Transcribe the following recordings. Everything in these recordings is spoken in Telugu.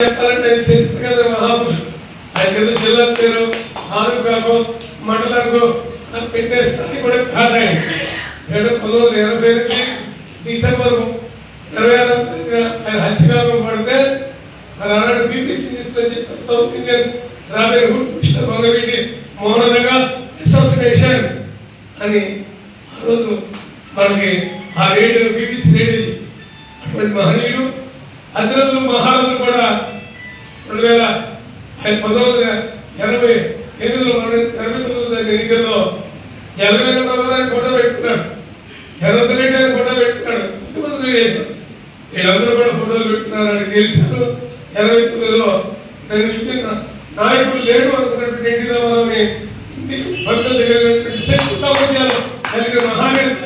చెప్పాలంటే ఆయన చరిత్ర ఆయన జిల్లా పేరు తాలూకాకో మండలంకో పెట్టే స్థాయి కూడా కాదు ఆయన. ఏడు పంతొమ్మిది వందల ఎనిమిది డిసెంబర్ ఇరవై ఆరు తేదీన ఆయన హత్యకాలం పడితే మరి ఆనాడు బీబీసీ న్యూస్లో చెప్పారు south Indian Robin Hood mister Vangaveeti మౌనంగా అసోసియేషన్ అని ఆ రోజు మనకి ఆ రేడియో బీపీసీ రేడియో అటువంటి మహనీయుడు అతిరథులు మహారథులు కూడా రెండు వేల ఆయన పంతొమ్మిది ఎనభై ఎనిమిదిలో ఎనభై తొమ్మిది ఎన్నికల్లో జగన్ కూడా పెట్టుకున్నాడు జగన్ రెడ్డి గారు కూడా పెట్టుకున్నాడు ముఖ్యమంత్రి వీళ్ళందరూ కూడా ఫోటోలు పెట్టుకున్నారని తెలిసారు ఎనభై తొమ్మిదిలో దాని ఇచ్చిన నాయకుడు లేడు అనుకున్నటువంటి ఎన్టీ రామారావుని ఇంటికి భక్తుల శక్తి సామర్థ్యాలు కలిగిన మహానేత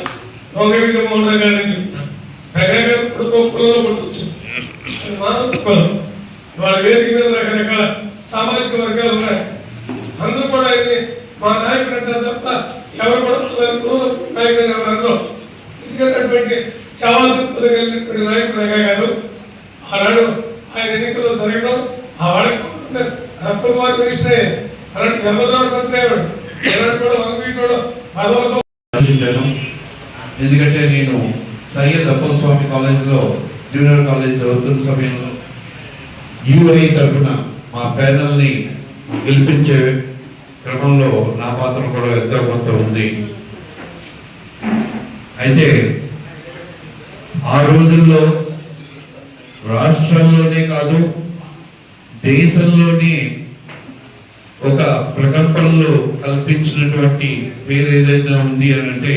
దొంగవీటి మోహన్ గారిని చెప్తాను. రకరకాల కుటుంబం కులంలో మానవ కులం వాళ్ళ వేదిక మీద రకరకాల సామాజిక వర్గాలు ఉన్నాయి. అందరూ కూడా ఆయన్ని మా నాయకుడు అంటే తప్ప ఎవరు కూడా వాళ్ళ నాయకుడు ఎవరు అందరూ. ఎందుకంటే అటువంటి సేవా కలిగినటువంటి నాయకుడు రంగా గారు ఆనాడు ఆయన ఎన్నికల్లో జరగడం ఆ వాళ్ళకి రప్ప వారి మినిస్టరే అలాంటి చంద్రబాబు మంత్రి ఎలాంటి కూడా ఎందుకంటే నేను సయ్యద్ అప్పల స్వామి కాలేజీలో జూనియర్ కాలేజ్ చదువుతున్న సమయంలో యూఐ తరఫున మా ప్యానల్ని గెలిపించే క్రమంలో నా పాత్ర కూడా ఎంతో కొంత ఉంది. అయితే ఆ రోజుల్లో రాష్ట్రంలోనే కాదు దేశంలోనే ఒక ప్రకంపనలో కల్పించినటువంటి పేరు ఏదైనా ఉంది అని అంటే